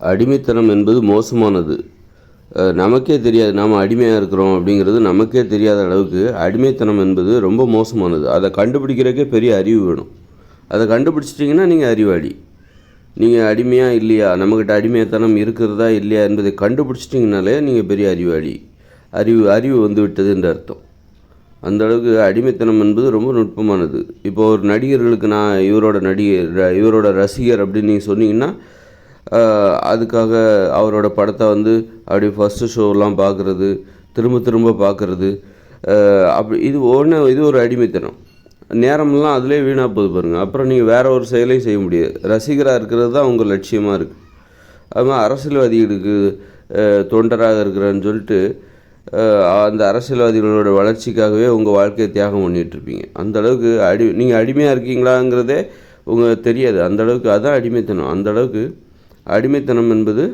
அடிமைத்தனம் என்பது மோசமானது. நமக்கே தெரியாது நாம் அடிமையாக இருக்கிறோம் அப்படிங்கிறது நமக்கே தெரியாத அளவுக்கு அடிமைத்தனம் என்பது ரொம்ப மோசமானது. அதை கண்டுபிடிக்கிறக்கே பெரிய அறிவு வேணும். அதை கண்டுபிடிச்சிட்டிங்கன்னா நீங்கள் அறிவாளி. நீங்கள் அடிமையாக இல்லையா? நம்மக்கிட்ட அடிமைத்தனம் இருக்கிறதா இல்லையா என்பதை கண்டுபிடிச்சிட்டிங்கனாலே நீங்கள் பெரிய அறிவாளி. அறிவு அறிவு வந்து விட்டது என்று அர்த்தம். அந்த அளவுக்கு அடிமைத்தனம் என்பது ரொம்ப நுட்பமானது. இப்போ ஒரு நடிகர்களுக்கு நான் இவரோட நடிகர் இவரோட ரசிகர் அப்படின்னு நீங்கள் சொன்னீங்கன்னா அதுக்காக அவரோட படத்தை வந்து அப்படி ஃபஸ்ட்டு ஷோலாம் பார்க்குறது திரும்ப திரும்ப பார்க்குறது. அப்படி இது ஒன்று இது ஒரு அடிமைத்தனம். நேரமெல்லாம் அதிலே வீணாக போகுது பாருங்கள் அப்புறம் நீங்கள் வேறு ஒரு செயலையும் செய்ய முடியாது. ரசிகராக இருக்கிறது தான் உங்கள் லட்சியமாக இருக்குது அது மாதிரி அரசியல்வாதிகளுக்கு தொண்டராக இருக்கிறேன்னு சொல்லிட்டு அந்த அரசியல்வாதிகளோட வளர்ச்சிக்காகவே உங்கள் வாழ்க்கையை தியாகம் பண்ணிகிட்ருப்பீங்க அந்தளவுக்கு அந்த அளவுக்கு அடி நீங்கள் அடிமையாக இருக்கீங்களாங்கிறதே உங்களுக்கு தெரியாது. அந்த அளவுக்கு அதான் அடிமைத்தனம். அந்தளவுக்கு அடிமைத்தனம் என்பது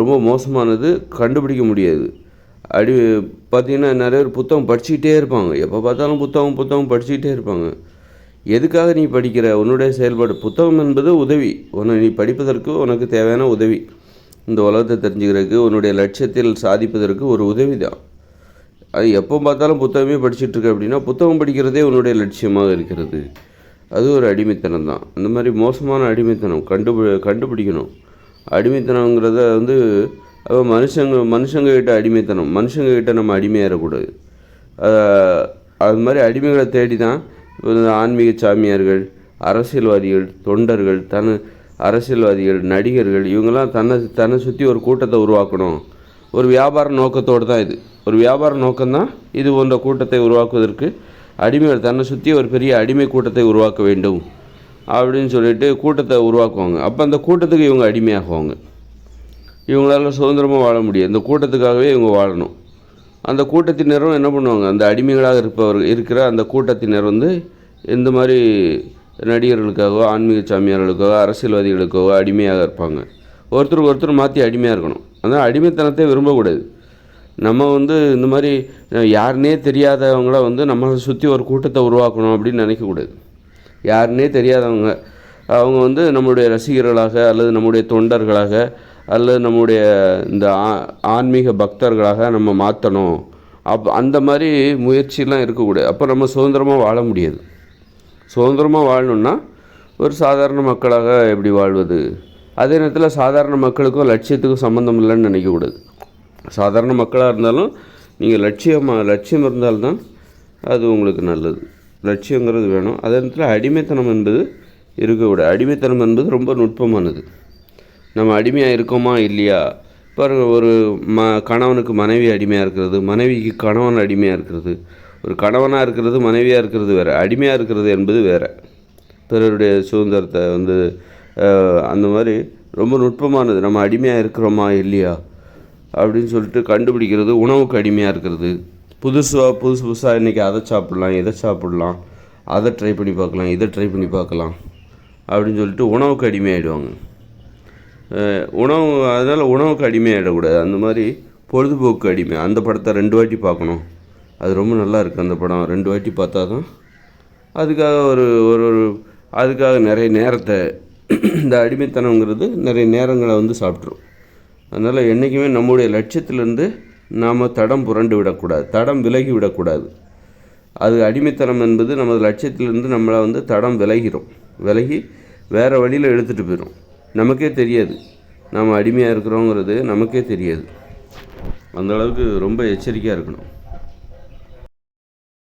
ரொம்ப மோசமானது கண்டுபிடிக்க முடியாது. அடி பார்த்திங்கன்னா நிறைய பேர் புத்தகம் படிச்சுக்கிட்டே இருப்பாங்க. எப்போ பார்த்தாலும் புத்தகம் புத்தகம் படிச்சுக்கிட்டே இருப்பாங்க. எதுக்காக நீ படிக்கிற? உன்னுடைய செயல்பாடு. புத்தகம் என்பது உதவி. உன்னை நீ படிப்பதற்கு உனக்கு தேவையான உதவி. இந்த உலகத்தை தெரிஞ்சுக்கிறதுக்கு உன்னுடைய லட்சியத்தில் சாதிப்பதற்கு ஒரு உதவி தான். அது எப்போ பார்த்தாலும் புத்தகமே படிச்சுட்டுருக்க அப்படின்னா புத்தகம் படிக்கிறதே உன்னுடைய லட்சியமாக இருக்கிறது. அது ஒரு அடிமைத்தனம் தான். அந்த மாதிரி மோசமான அடிமைத்தனம் கண்டுபி கண்டுபிடிக்கணும். அடிமைத்தனங்கிறத வந்து அப்போ மனுஷங்க மனுஷங்கக்கிட்ட அடிமைத்தனம் மனுஷங்கக்கிட்ட நம்ம அடிமையாகக்கூடாது அது மாதிரி அடிமைகளை தேடி தான் ஆன்மீக சாமியார்கள் அரசியல்வாதிகள் தொண்டர்கள் தன அரசியல்வாதிகள் நடிகர்கள் இவங்கெல்லாம் தன்னை தன்னை சுற்றி ஒரு கூட்டத்தை உருவாக்கணும். ஒரு வியாபார நோக்கத்தோடு தான் இது. ஒரு வியாபார நோக்கம்தான் இது போன்ற கூட்டத்தை உருவாக்குவதற்கு அடிமைகள் தன்னை சுற்றி ஒரு பெரிய அடிமை கூட்டத்தை உருவாக்க வேண்டும் அப்படின்னு சொல்லிட்டு கூட்டத்தை உருவாக்குவாங்க. அப்போ அந்த கூட்டத்துக்கு இவங்க அடிமையாகுவாங்க. இவங்களால சுதந்திரமாக வாழ முடியும் இந்த கூட்டத்துக்காகவே இவங்க வாழணும். அந்த கூட்டத்தினரும் என்ன பண்ணுவாங்க? அந்த அடிமைகளாக இருப்பவர் இருக்கிற அந்த கூட்டத்தினர் வந்து இந்த மாதிரி நடிகர்களுக்காகவோ ஆன்மீக சாமியார்களுக்காகவோ அரசியல்வாதிகளுக்காகவோ அடிமையாக இருப்பாங்க. ஒருத்தருக்கு ஒருத்தர் மாற்றி அடிமையாக இருக்கணும். அதனால் அடிமைத்தனத்தை விரும்பக்கூடாது. நம்ம வந்து இந்த மாதிரி யாருனே தெரியாதவங்கள வந்து நம்மளை சுற்றி ஒரு கூட்டத்தை உருவாக்கணும் அப்படின்னு நினைக்கக்கூடாது யாருனே தெரியாதவங்க. அவங்க வந்து நம்முடைய ரசிகர்களாக அல்லது நம்முடைய தொண்டர்களாக அல்லது நம்முடைய இந்த ஆ- ஆன்மீக பக்தர்களாக நம்ம மாற்றணும் அப் அந்த மாதிரி முயற்சியெலாம் இருக்கக்கூடாது அப்போ நம்ம சுதந்திரமாக வாழ முடியாது. சுதந்திரமாக வாழணும்னா ஒரு சாதாரண மக்களாக எப்படி வாழ்வது? அதே நேரத்தில் சாதாரண மக்களுக்கும் லட்சியத்துக்கும் சம்மந்தம் இல்லைன்னு நினைக்கக்கூடாது சாதாரண மக்களாக இருந்தாலும் நீங்கள் லட்சியமாக லட்சியம் இருந்தால்தான் அது உங்களுக்கு நல்லது. லட்சியங்கிறது வேணும். அதே நேரத்தில் அடிமைத்தனம் என்பது இருக்கக்கூடாது அடிமைத்தனம் என்பது ரொம்ப நுட்பமானது. நம்ம அடிமையாக இருக்கோமா இல்லையா? பாருங்கள் ஒரு ம கணவனுக்கு மனைவி அடிமையாக இருக்கிறது மனைவிக்கு கணவன் அடிமையாக இருக்கிறது. ஒரு கணவனாக இருக்கிறது மனைவியாக இருக்கிறது வேறு. அடிமையாக இருக்கிறது என்பது வேறு. பிறருடைய சுதந்திரத்தை வந்து அந்த மாதிரி ரொம்ப நுட்பமானது. நம்ம அடிமையாக இருக்கிறோமா இல்லையா? அப்படின்னு சொல்லிட்டு கண்டுபிடிக்கிறது உணவுக்கு அடிமையாக இருக்கிறது. புதுசாக புதுசு புதுசாக இன்றைக்கி அதை சாப்பிட்லாம் இதை சாப்பிட்லாம் அதை ட்ரை பண்ணி பார்க்கலாம் இதை ட்ரை பண்ணி பார்க்கலாம் அப்படின்னு சொல்லிட்டு உணவுக்கு அடிமையாயிடுவாங்க உணவு அதனால் உணவுக்கு அடிமையாகிடக்கூடாது அந்த மாதிரி பொழுதுபோக்கு அடிமை. அந்த படத்தை ரெண்டு வாட்டி பார்க்கணும். அது ரொம்ப நல்லா இருக்குது அந்த படம். ரெண்டு வாட்டி பார்த்தா தான் அதுக்காக ஒரு ஒரு ஒரு அதுக்காக நிறைய நேரத்தை இந்த அடிமைத்தனங்கிறது நிறைய நேரங்களை வந்து சாப்பிட்ரும் அதனால் என்றைக்குமே நம்முடைய லட்சியத்திலேருந்து நாம் தடம் புரண்டு விடக்கூடாது தடம் விலகி விடக்கூடாது. அது அடிமைத்தனம் என்பது நமது லட்சியத்திலிருந்து நம்மளை வந்து தடம் விலகிறோம். விலகி வேறு வழியில் எடுத்துகிட்டு போயிடும் நமக்கே தெரியாது. நாம் அடிமையாக இருக்கிறோங்கிறது நமக்கே தெரியாது. அந்தளவுக்கு ரொம்ப எச்சரிக்கையாக இருக்கணும்.